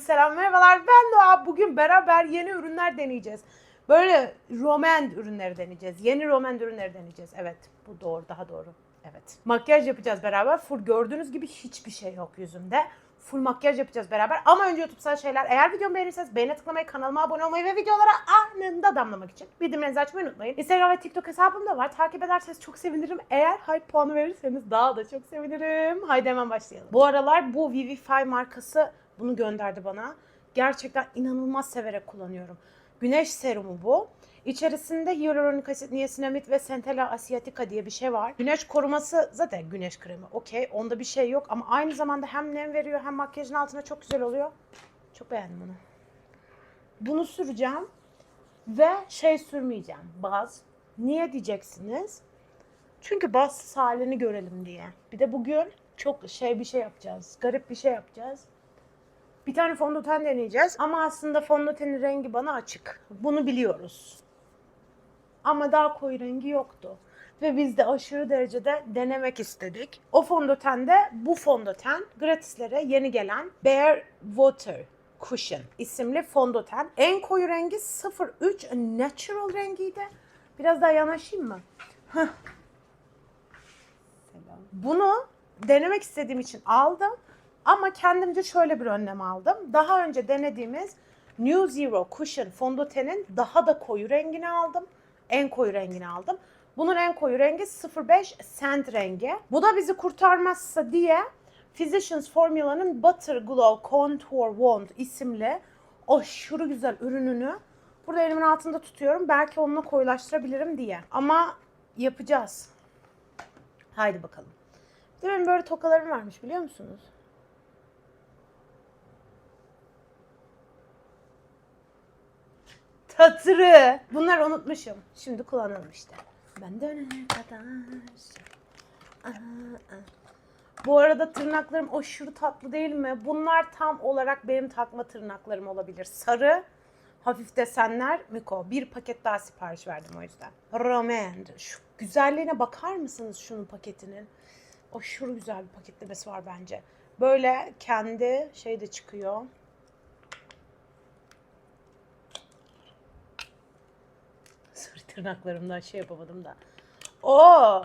selam merhabalar ben Doğa. Bugün beraber yeni ürünler deneyeceğiz. Böyle romand ürünleri deneyeceğiz. Yeni romand ürünleri deneyeceğiz. Evet bu doğru daha doğru. Evet. Makyaj yapacağız beraber. Full gördüğünüz gibi hiçbir şey yok yüzümde. Full makyaj yapacağız beraber. Ama önce YouTube'sal şeyler. Eğer videomu beğenirseniz beğene tıklamayı, kanalıma abone olmayı ve videolara anında damlamak için bildirimlerinizi açmayı unutmayın. Instagram ve TikTok hesabım da var. Takip ederseniz çok sevinirim. Eğer hype puanı verirseniz daha da çok sevinirim. Haydi hemen başlayalım. Bu aralar bu Vivify markası bunu gönderdi bana. Gerçekten inanılmaz severek kullanıyorum. Güneş serumu bu. İçerisinde hyaluronik asit, niasinamid ve centella asiatica diye bir şey var. Güneş koruması zaten güneş kremi. Okey. Onda bir şey yok ama aynı zamanda hem nem veriyor hem makyajın altına çok güzel oluyor. Çok beğendim bunu. Bunu süreceğim ve şey sürmeyeceğim. Baz. Niye diyeceksiniz? Çünkü baz halini görelim diye. Bir de bugün çok şey bir şey yapacağız. Garip bir şey yapacağız. Bir tane fondöten deneyeceğiz. Ama aslında fondötenin rengi bana açık. Bunu biliyoruz. Ama daha koyu rengi yoktu. Ve biz de aşırı derecede denemek istedik. O fondöten de bu fondöten gratislere yeni gelen Bare Water Cushion isimli fondöten. En koyu rengi 03 Natural rengiydi. Biraz daha yanaşayım mı? Bunu denemek istediğim için aldım. Ama kendimce şöyle bir önlem aldım. Daha önce denediğimiz New Zero Cushion fondötenin daha da koyu rengini aldım. En koyu rengini aldım. Bunun en koyu rengi 05 Sand rengi. Bu da bizi kurtarmazsa diye Physicians Formula'nın Butter Glow Contour Wand isimli aşırı güzel ürününü burada elimin altında tutuyorum. Belki onunla koyulaştırabilirim diye. Ama yapacağız. Haydi bakalım. Bir de benim böyle tokalarım varmış biliyor musunuz? Tatırı. Bunları unutmuşum. Şimdi kullanalım işte. Ben dönene kadar. Bu arada tırnaklarım aşırı tatlı değil mi? Bunlar tam olarak benim takma tırnaklarım olabilir. Sarı, hafif desenler Miko. Bir paket daha sipariş verdim o yüzden. Romand. Şu güzelliğine bakar mısınız şunun paketinin? Aşırı güzel bir paketlemesi var bence. Böyle kendi şey de çıkıyor. Tırnaklarımdan şey yapamadım da. Oo.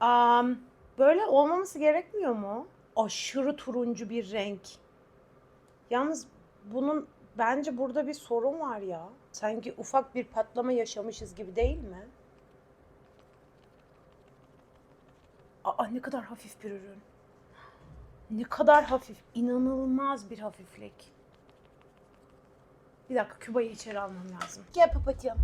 Am, böyle olmaması gerekmiyor mu? Aşırı turuncu bir renk. Yalnız bunun bence burada bir sorun var ya. Sanki ufak bir patlama yaşamışız gibi değil mi? Aa ne kadar hafif bir ürün. Ne kadar hafif. İnanılmaz bir hafiflik. Bir dakika Küba'yı içeri almam lazım. Gel papatyam.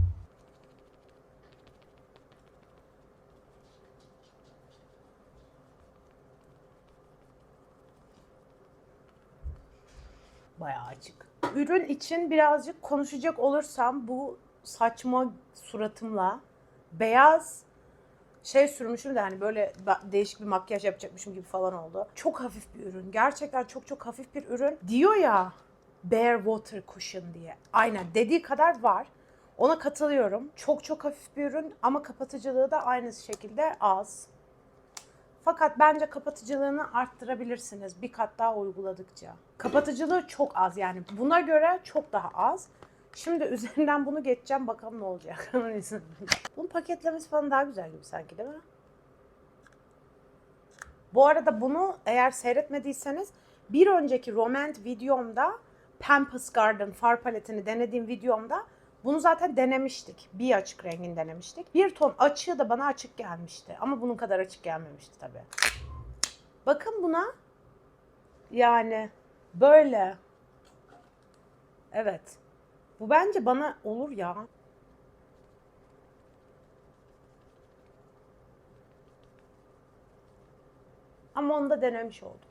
Bayağı açık. Ürün için birazcık konuşacak olursam bu saçma suratımla beyaz şey sürmüşüm de hani böyle değişik bir makyaj yapacakmışım gibi falan oldu. Çok hafif bir ürün. Gerçekten çok çok hafif bir ürün. Diyor ya Bare Water Cushion diye. Aynen dediği kadar var. Ona katılıyorum. Çok çok hafif bir ürün ama kapatıcılığı da aynı şekilde az. Fakat bence kapatıcılığını arttırabilirsiniz bir kat daha uyguladıkça. Kapatıcılığı çok az yani buna göre çok daha az. Şimdi üzerinden bunu geçeceğim bakalım ne olacak. Bunun paketlemesi falan daha güzel gibi sanki değil mi? Bu arada bunu eğer seyretmediyseniz bir önceki Romand videomda Pampas Garden far paletini denediğim videomda bunu zaten denemiştik. Bir açık rengini denemiştik. Bir ton açığı da bana açık gelmişti. Ama bunun kadar açık gelmemişti tabii. Bakın buna. Yani böyle. Evet. Bu bence bana olur ya. Ama onu da denemiş olduk.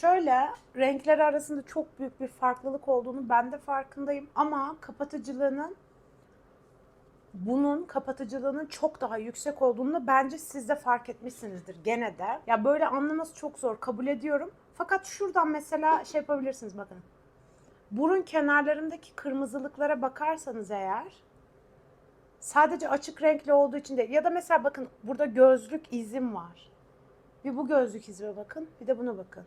Şöyle renkler arasında çok büyük bir farklılık olduğunu ben de farkındayım ama kapatıcılığının bunun kapatıcılığının çok daha yüksek olduğunu bence siz de fark etmişsinizdir gene de. Ya böyle anlaması çok zor kabul ediyorum. Fakat şuradan mesela şey yapabilirsiniz bakın. Burun kenarlarındaki kırmızılıklara bakarsanız eğer sadece açık renkli olduğu için değil. Ya da mesela bakın burada gözlük izim var. Bir bu gözlük izime bakın. Bir de buna bakın.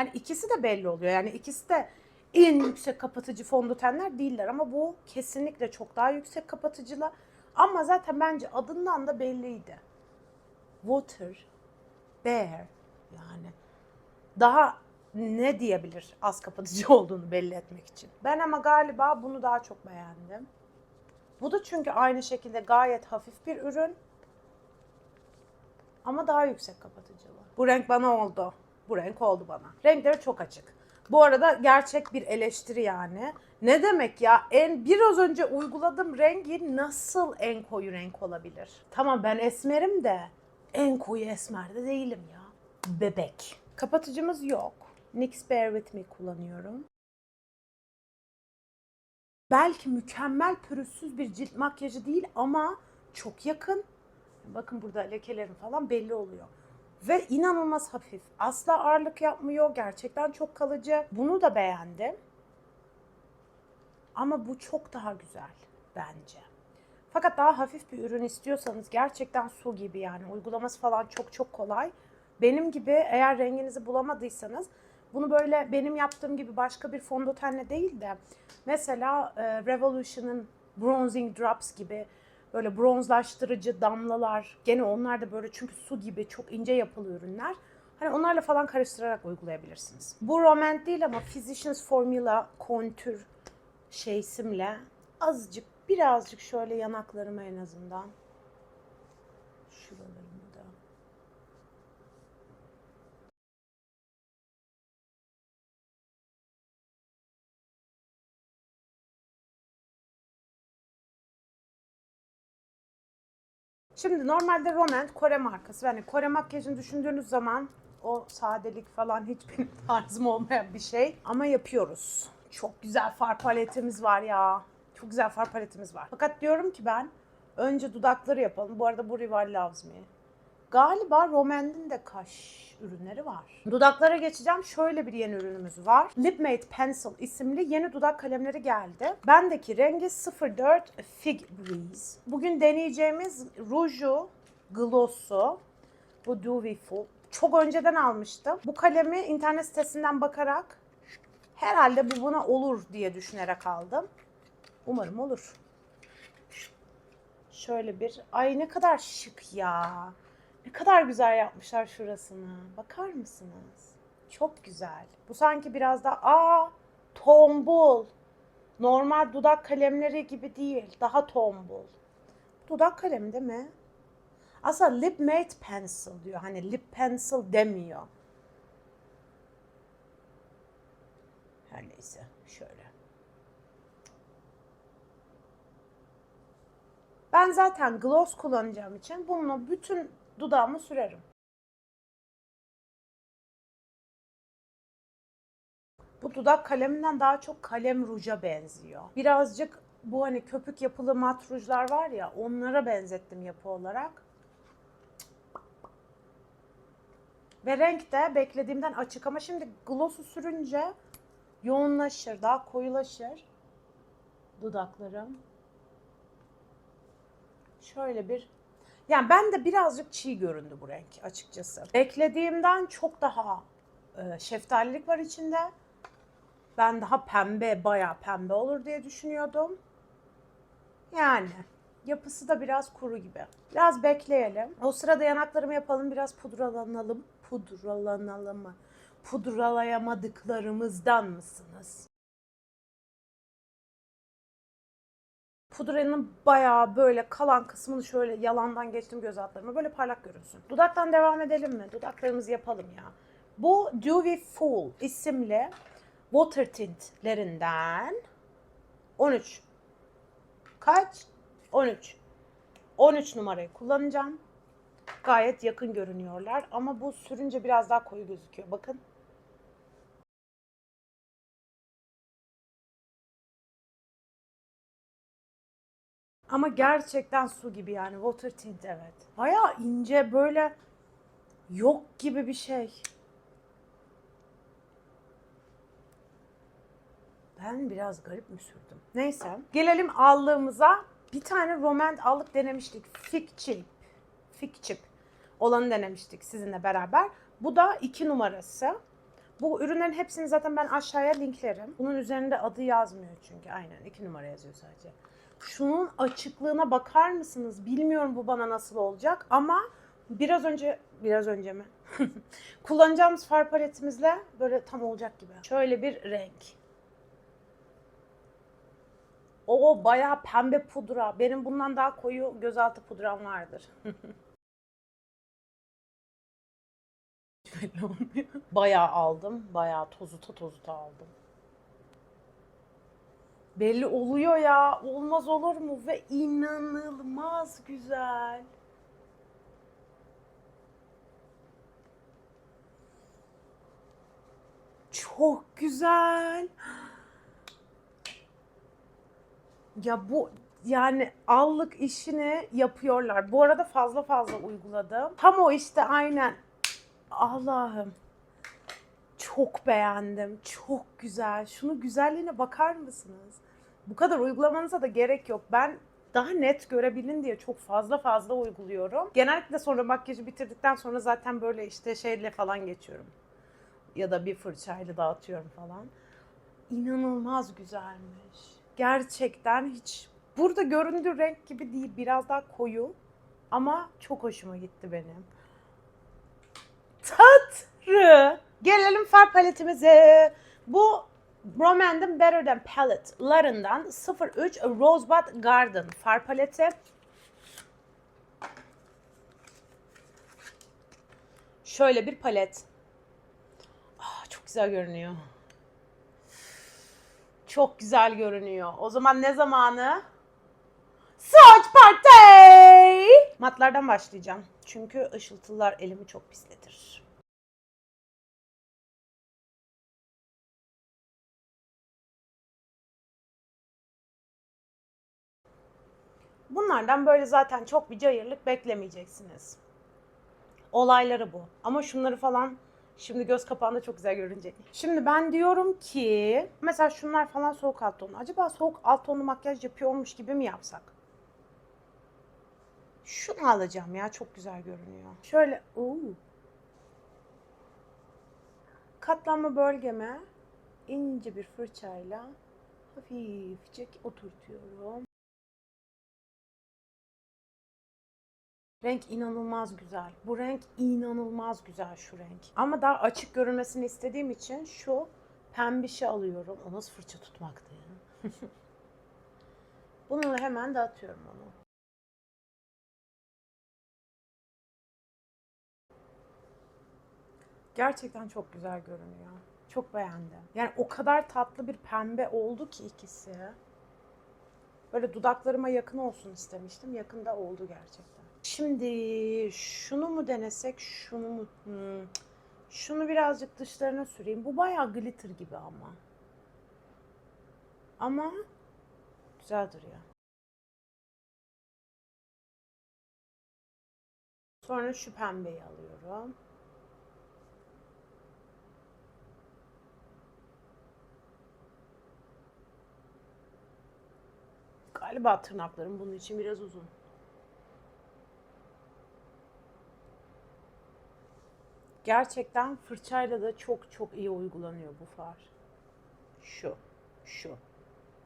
Hani ikisi de belli oluyor. Yani ikisi de en yüksek kapatıcı fondötenler değiller ama bu kesinlikle çok daha yüksek kapatıcılar. Ama zaten bence adından da belliydi. Water, Bear yani daha ne diyebilir az kapatıcı olduğunu belli etmek için. Ben ama galiba bunu daha çok beğendim. Bu da çünkü aynı şekilde gayet hafif bir ürün. Ama daha yüksek kapatıcılı. Bu renk bana oldu. Bu renk oldu bana. Renkleri çok açık. Bu arada gerçek bir eleştiri yani. Ne demek ya? En biraz önce uyguladığım rengi nasıl en koyu renk olabilir? Tamam ben esmerim de en koyu esmer de değilim ya. Bebek. Kapatıcımız yok. NYX Bear With Me kullanıyorum. Belki mükemmel pürüzsüz bir cilt makyajı değil ama çok yakın. Bakın burada lekelerim falan belli oluyor. Ve inanılmaz hafif. Asla ağırlık yapmıyor. Gerçekten çok kalıcı. Bunu da beğendim. Ama bu çok daha güzel bence. Fakat daha hafif bir ürün istiyorsanız gerçekten su gibi yani uygulaması falan çok çok kolay. Benim gibi eğer renginizi bulamadıysanız bunu böyle benim yaptığım gibi başka bir fondötenle değil de mesela e, Revolution'ın Bronzing Drops gibi böyle bronzlaştırıcı damlalar gene onlar da böyle çünkü su gibi çok ince yapılı ürünler. Hani onlarla falan karıştırarak uygulayabilirsiniz. Bu Romant değil ama Physicians Formula kontür şeysimle azıcık birazcık şöyle yanaklarıma en azından şuralarımı Şimdi normalde Romant Kore markası. Yani Kore makyajını düşündüğünüz zaman o sadelik falan hiç benim tarzım olmayan bir şey. Ama yapıyoruz. Çok güzel far paletimiz var ya. Çok güzel far paletimiz var. Fakat diyorum ki ben önce dudakları yapalım. Bu arada bu Rival Loves Me. Galiba Romand'in de kaş ürünleri var. Dudaklara geçeceğim. Şöyle bir yeni ürünümüz var. Lip Mate Pencil isimli yeni dudak kalemleri geldi. Bendeki rengi 04 Fig Breeze. Bugün deneyeceğimiz ruju, gloss'u, bu Dewy Full. Çok önceden almıştım. Bu kalemi internet sitesinden bakarak herhalde bu buna olur diye düşünerek aldım. Umarım olur. Şöyle bir, ay ne kadar şık ya. Ne kadar güzel yapmışlar şurasını. Bakar mısınız? Çok güzel. Bu sanki biraz da aa tombul. Normal dudak kalemleri gibi değil. Daha tombul. Dudak kalemi değil mi? Aslında lip mate pencil diyor. Hani lip pencil demiyor. Her neyse. Şöyle. Ben zaten gloss kullanacağım için bununla bütün dudağımı sürerim. Bu dudak kaleminden daha çok kalem ruja benziyor. Birazcık bu hani köpük yapılı mat rujlar var ya onlara benzettim yapı olarak. Ve renk de beklediğimden açık ama şimdi gloss'u sürünce yoğunlaşır, daha koyulaşır dudaklarım. Şöyle bir yani ben de birazcık çiğ göründü bu renk açıkçası. Beklediğimden çok daha e, şeftalilik var içinde. Ben daha pembe, bayağı pembe olur diye düşünüyordum. Yani yapısı da biraz kuru gibi. Biraz bekleyelim. O sırada yanaklarımı yapalım, biraz pudralanalım. Pudralanalım mı? Pudralayamadıklarımızdan mısınız? Pudranın bayağı böyle kalan kısmını şöyle yalandan geçtim göz altlarıma. Böyle parlak görünsün. Dudaktan devam edelim mi? Dudaklarımızı yapalım ya. Bu Dewy Full isimli water tintlerinden 13. Kaç? 13. 13 numarayı kullanacağım. Gayet yakın görünüyorlar ama bu sürünce biraz daha koyu gözüküyor. Bakın. Ama gerçekten su gibi yani water tint evet. Baya ince böyle yok gibi bir şey. Ben biraz garip mi sürdüm? Neyse. Gelelim allığımıza. Bir tane Romand allık denemiştik. Fig Chip. Fig Chip. olanı denemiştik sizinle beraber. Bu da iki numarası. Bu ürünlerin hepsini zaten ben aşağıya linklerim. Bunun üzerinde adı yazmıyor çünkü. Aynen iki numara yazıyor sadece. Şunun açıklığına bakar mısınız? Bilmiyorum bu bana nasıl olacak ama biraz önce biraz önce mi? Kullanacağımız far paletimizle böyle tam olacak gibi. Şöyle bir renk. O bayağı pembe pudra. Benim bundan daha koyu gözaltı pudram vardır. Bayağı aldım. Bayağı tozuta tozuta aldım. Belli oluyor ya. Olmaz olur mu? Ve inanılmaz güzel. Çok güzel. Ya bu yani allık işini yapıyorlar. Bu arada fazla fazla uyguladım. Tam o işte aynen. Allah'ım. Çok beğendim. Çok güzel. Şunu güzelliğine bakar mısınız? Bu kadar uygulamanıza da gerek yok. Ben daha net görebilin diye çok fazla fazla uyguluyorum. Genellikle sonra makyajı bitirdikten sonra zaten böyle işte şeyle falan geçiyorum. Ya da bir fırçayla dağıtıyorum falan. İnanılmaz güzelmiş. Gerçekten hiç burada göründüğü renk gibi değil. Biraz daha koyu. Ama çok hoşuma gitti benim. Tatlı. Gelelim far paletimize. Bu Romand'ın Better Than Palette'larından 03 Rosebud Garden far paleti. Şöyle bir palet. Ah, çok güzel görünüyor. Çok güzel görünüyor. O zaman ne zamanı? Saç parti! Matlardan başlayacağım. Çünkü ışıltılar elimi çok pisletir. Bunlardan böyle zaten çok bir cayırlık beklemeyeceksiniz. Olayları bu. Ama şunları falan şimdi göz kapağında çok güzel görünecek. Şimdi ben diyorum ki mesela şunlar falan soğuk alt tonu. Acaba soğuk alt tonlu makyaj yapıyormuş gibi mi yapsak? Şunu alacağım ya çok güzel görünüyor. Şöyle uuu. Katlanma bölgeme ince bir fırçayla hafifçe oturtuyorum. Renk inanılmaz güzel. Bu renk inanılmaz güzel şu renk. Ama daha açık görünmesini istediğim için şu pembişi alıyorum. O nasıl fırça tutmaktı ya. Bununla hemen dağıtıyorum onu. Gerçekten çok güzel görünüyor. Çok beğendim. Yani o kadar tatlı bir pembe oldu ki ikisi. Böyle dudaklarıma yakın olsun istemiştim. Yakında oldu gerçekten. Şimdi şunu mu denesek, şunu mu? Hmm. Şunu birazcık dışlarına süreyim. Bu bayağı glitter gibi ama. Ama güzel duruyor. Sonra şu pembeyi alıyorum. Galiba tırnaklarım bunun için biraz uzun. Gerçekten fırçayla da çok çok iyi uygulanıyor bu far. Şu, şu,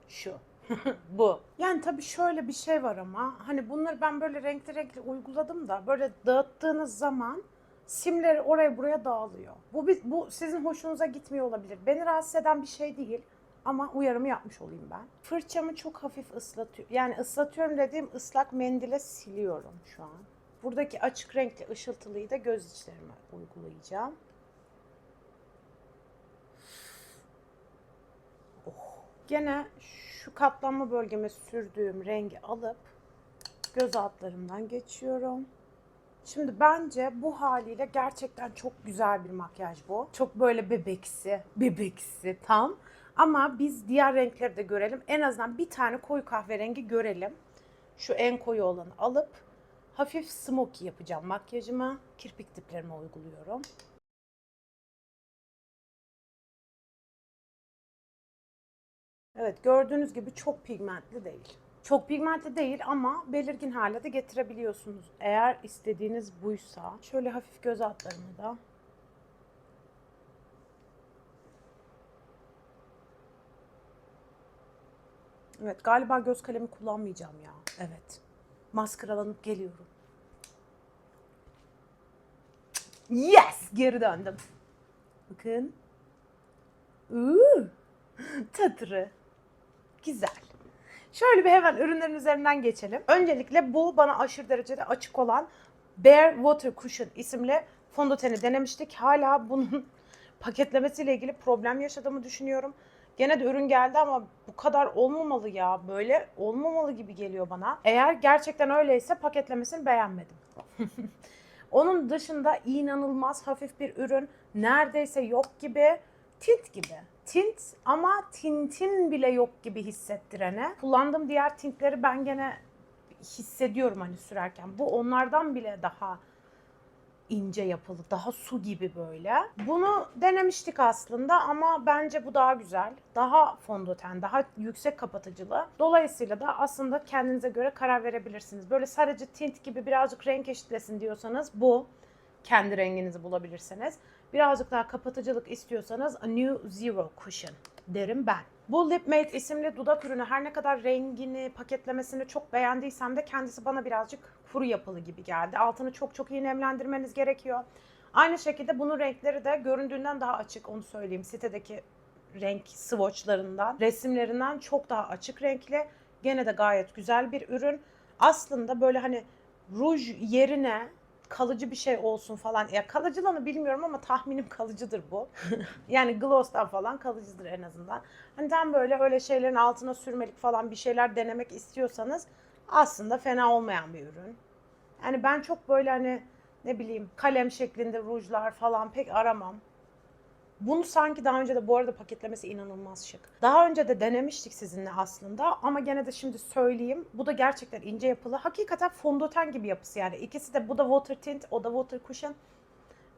şu, bu. Yani tabii şöyle bir şey var ama hani bunları ben böyle renkli renkli uyguladım da böyle dağıttığınız zaman simleri oraya buraya dağılıyor. Bu, bu sizin hoşunuza gitmiyor olabilir. Beni rahatsız eden bir şey değil. Ama uyarımı yapmış olayım ben. Fırçamı çok hafif ıslatıyorum. Yani ıslatıyorum dediğim ıslak mendile siliyorum şu an. Buradaki açık renkli ışıltılıyı da göz içlerime uygulayacağım. Oh. Gene şu katlanma bölgeme sürdüğüm rengi alıp göz altlarımdan geçiyorum. Şimdi bence bu haliyle gerçekten çok güzel bir makyaj bu. Çok böyle bebeksi, bebeksi tam. Ama biz diğer renkleri de görelim. En azından bir tane koyu kahverengi görelim. Şu en koyu olanı alıp hafif smoky yapacağım makyajıma. Kirpik diplerime uyguluyorum. Evet gördüğünüz gibi çok pigmentli değil. Çok pigmentli değil ama belirgin hale de getirebiliyorsunuz. Eğer istediğiniz buysa. Şöyle hafif göz altlarını da. Evet galiba göz kalemi kullanmayacağım ya. Evet. Maskaralanıp geliyorum. Yes! Geri döndüm. Bakın. Uuu. Tatırı. Güzel. Şöyle bir hemen ürünlerin üzerinden geçelim. Öncelikle bu bana aşırı derecede açık olan Bare Water Cushion isimli fondöteni denemiştik. Hala bunun paketlemesiyle ilgili problem yaşadığımı düşünüyorum. Gene de ürün geldi ama bu kadar olmamalı ya. Böyle olmamalı gibi geliyor bana. Eğer gerçekten öyleyse paketlemesini beğenmedim. Onun dışında inanılmaz hafif bir ürün. Neredeyse yok gibi. Tint gibi. Tint ama tintin bile yok gibi hissettirene. Kullandığım diğer tintleri ben gene hissediyorum hani sürerken. Bu onlardan bile daha ince yapılı, daha su gibi böyle. Bunu denemiştik aslında ama bence bu daha güzel. Daha fondöten, daha yüksek kapatıcılı. Dolayısıyla da aslında kendinize göre karar verebilirsiniz. Böyle sadece tint gibi birazcık renk eşitlesin diyorsanız bu. Kendi renginizi bulabilirsiniz. Birazcık daha kapatıcılık istiyorsanız A New Zero Cushion derim ben. Bu Lip Mate isimli dudak ürünü her ne kadar rengini, paketlemesini çok beğendiysem de kendisi bana birazcık kuru yapılı gibi geldi. Altını çok çok iyi nemlendirmeniz gerekiyor. Aynı şekilde bunun renkleri de göründüğünden daha açık onu söyleyeyim. Sitedeki renk swatchlarından, resimlerinden çok daha açık renkli. Gene de gayet güzel bir ürün. Aslında böyle hani ruj yerine kalıcı bir şey olsun falan. Ya kalıcılığını bilmiyorum ama tahminim kalıcıdır bu. yani gloss'tan falan kalıcıdır en azından. Hani tam böyle öyle şeylerin altına sürmelik falan bir şeyler denemek istiyorsanız aslında fena olmayan bir ürün. Yani ben çok böyle hani ne bileyim kalem şeklinde rujlar falan pek aramam. Bunu sanki daha önce de bu arada paketlemesi inanılmaz şık. Daha önce de denemiştik sizinle aslında ama gene de şimdi söyleyeyim. Bu da gerçekten ince yapılı. Hakikaten fondöten gibi yapısı yani. İkisi de bu da water tint, o da water cushion.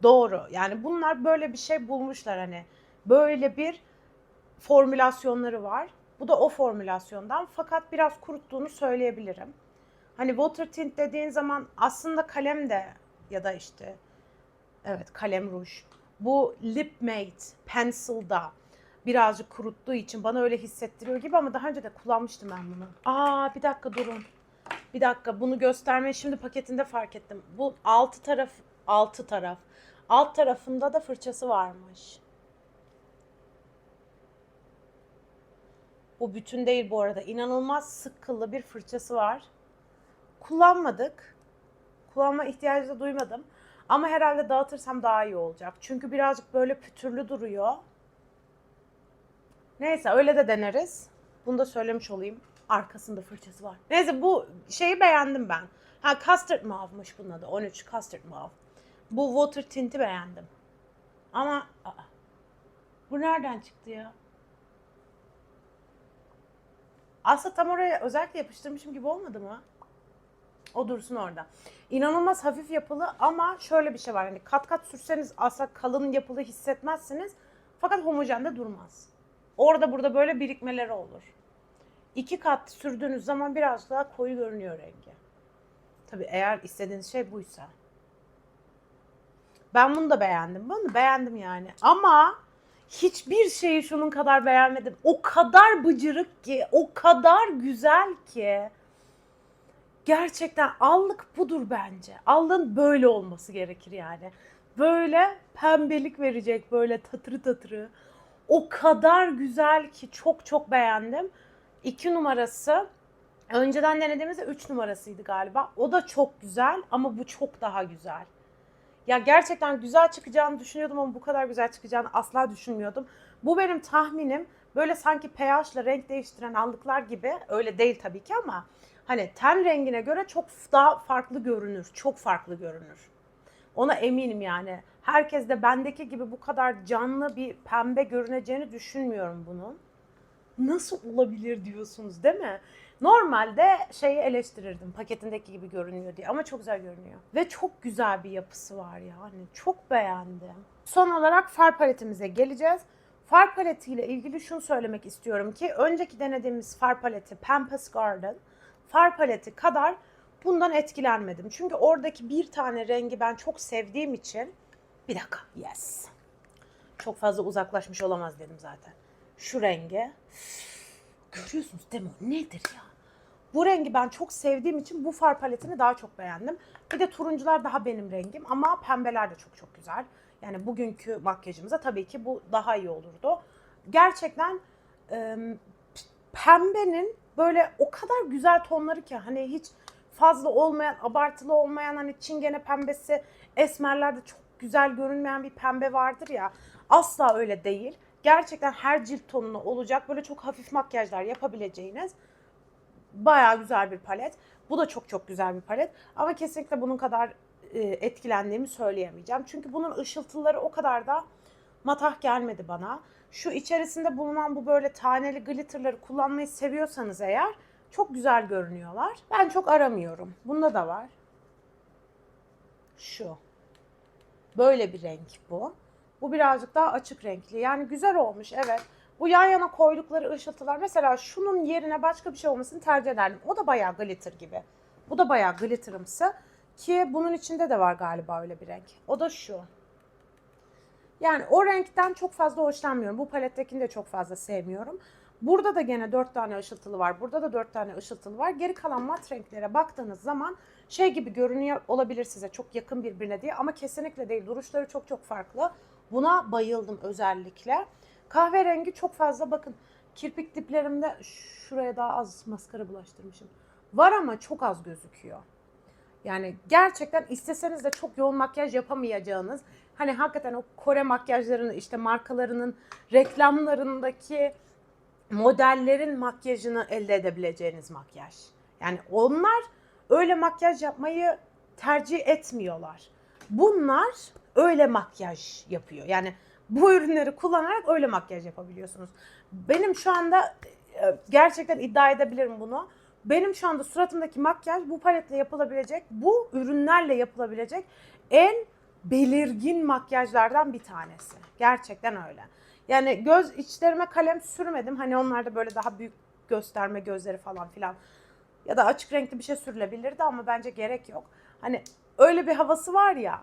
Doğru. Yani bunlar böyle bir şey bulmuşlar hani. Böyle bir formülasyonları var. Bu da o formülasyondan fakat biraz kuruttuğunu söyleyebilirim. Hani water tint dediğin zaman aslında kalem de ya da işte evet kalem ruj. Bu lip mate pencil'da birazcık kuruttuğu için bana öyle hissettiriyor gibi ama daha önce de kullanmıştım ben bunu. Aa bir dakika durun. Bir dakika bunu göstermeyi şimdi paketinde fark ettim. Bu altı taraf altı taraf. Alt tarafında da fırçası varmış. Bu bütün değil bu arada. İnanılmaz sık bir fırçası var. Kullanmadık. Kullanma ihtiyacı da duymadım. Ama herhalde dağıtırsam daha iyi olacak. Çünkü birazcık böyle pütürlü duruyor. Neyse öyle de deneriz. Bunu da söylemiş olayım. Arkasında fırçası var. Neyse bu şeyi beğendim ben. Ha Custard Mauve'mış bunun adı. 13 Custard Mauve. Bu Water Tint'i beğendim. Ama aa, bu nereden çıktı ya? Aslında tam oraya özellikle yapıştırmışım gibi olmadı mı? O dursun orada. İnanılmaz hafif yapılı ama şöyle bir şey var. Hani kat kat sürseniz asla kalın yapılı hissetmezsiniz. Fakat homojen de durmaz. Orada burada böyle birikmeleri olur. İki kat sürdüğünüz zaman biraz daha koyu görünüyor rengi. Tabii eğer istediğiniz şey buysa. Ben bunu da beğendim. Bunu beğendim yani. Ama hiçbir şeyi şunun kadar beğenmedim. O kadar bıcırık ki, o kadar güzel ki. Gerçekten allık budur bence. Allığın böyle olması gerekir yani. Böyle pembelik verecek, böyle tatırı tatırı. O kadar güzel ki çok çok beğendim. İki numarası önceden denediğimizde üç numarasıydı galiba. O da çok güzel ama bu çok daha güzel. Ya gerçekten güzel çıkacağını düşünüyordum ama bu kadar güzel çıkacağını asla düşünmüyordum. Bu benim tahminim. Böyle sanki pH'la renk değiştiren allıklar gibi. Öyle değil tabii ki ama hani ten rengine göre çok daha farklı görünür. Çok farklı görünür. Ona eminim yani. Herkes de bendeki gibi bu kadar canlı bir pembe görüneceğini düşünmüyorum bunun. Nasıl olabilir diyorsunuz değil mi? Normalde şeyi eleştirirdim paketindeki gibi görünüyor diye ama çok güzel görünüyor. Ve çok güzel bir yapısı var yani. Çok beğendim. Son olarak far paletimize geleceğiz. Far paletiyle ilgili şunu söylemek istiyorum ki önceki denediğimiz far paleti Pampas Garden. Far paleti kadar bundan etkilenmedim. Çünkü oradaki bir tane rengi ben çok sevdiğim için bir dakika yes. Çok fazla uzaklaşmış olamaz dedim zaten. Şu rengi görüyorsunuz değil mi? Nedir ya? Bu rengi ben çok sevdiğim için bu far paletini daha çok beğendim. Bir de turuncular daha benim rengim ama pembeler de çok çok güzel. Yani bugünkü makyajımıza tabii ki bu daha iyi olurdu. Gerçekten e, pembenin böyle o kadar güzel tonları ki hani hiç fazla olmayan, abartılı olmayan hani çingene pembesi, esmerlerde çok güzel görünmeyen bir pembe vardır ya. Asla öyle değil. Gerçekten her cilt tonuna olacak böyle çok hafif makyajlar yapabileceğiniz bayağı güzel bir palet. Bu da çok çok güzel bir palet. Ama kesinlikle bunun kadar e, etkilendiğimi söyleyemeyeceğim. Çünkü bunun ışıltıları o kadar da matah gelmedi bana. Şu içerisinde bulunan bu böyle taneli glitterları kullanmayı seviyorsanız eğer çok güzel görünüyorlar. Ben çok aramıyorum. Bunda da var. Şu. Böyle bir renk bu. Bu birazcık daha açık renkli. Yani güzel olmuş evet. Bu yan yana koydukları ışıltılar mesela şunun yerine başka bir şey olmasını tercih ederdim. O da bayağı glitter gibi. Bu da bayağı glitterımsı. Ki bunun içinde de var galiba öyle bir renk. O da şu. Yani o renkten çok fazla hoşlanmıyorum. Bu palettekini de çok fazla sevmiyorum. Burada da gene 4 tane ışıltılı var. Burada da 4 tane ışıltılı var. Geri kalan mat renklere baktığınız zaman şey gibi görünüyor olabilir size çok yakın birbirine diye ama kesinlikle değil. Duruşları çok çok farklı. Buna bayıldım özellikle. Kahverengi çok fazla bakın kirpik diplerimde şuraya daha az maskara bulaştırmışım. Var ama çok az gözüküyor. Yani gerçekten isteseniz de çok yoğun makyaj yapamayacağınız hani hakikaten o Kore makyajlarını işte markalarının reklamlarındaki modellerin makyajını elde edebileceğiniz makyaj. Yani onlar öyle makyaj yapmayı tercih etmiyorlar. Bunlar öyle makyaj yapıyor. Yani bu ürünleri kullanarak öyle makyaj yapabiliyorsunuz. Benim şu anda e, gerçekten iddia edebilirim bunu. Benim şu anda suratımdaki makyaj bu paletle yapılabilecek, bu ürünlerle yapılabilecek en belirgin makyajlardan bir tanesi. Gerçekten öyle. Yani göz içlerime kalem sürmedim. Hani onlarda böyle daha büyük gösterme gözleri falan filan. Ya da açık renkli bir şey sürülebilirdi ama bence gerek yok. Hani öyle bir havası var ya.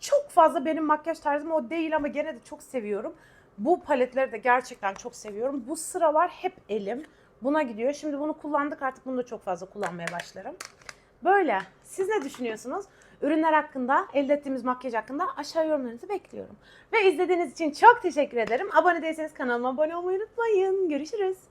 Çok fazla benim makyaj tarzım o değil ama gene de çok seviyorum. Bu paletleri de gerçekten çok seviyorum. Bu sıralar hep elim buna gidiyor. Şimdi bunu kullandık artık bunu da çok fazla kullanmaya başlarım. Böyle. Siz ne düşünüyorsunuz? Ürünler hakkında, elde ettiğimiz makyaj hakkında aşağı yorumlarınızı bekliyorum. Ve izlediğiniz için çok teşekkür ederim. Abone değilseniz kanalıma abone olmayı unutmayın. Görüşürüz.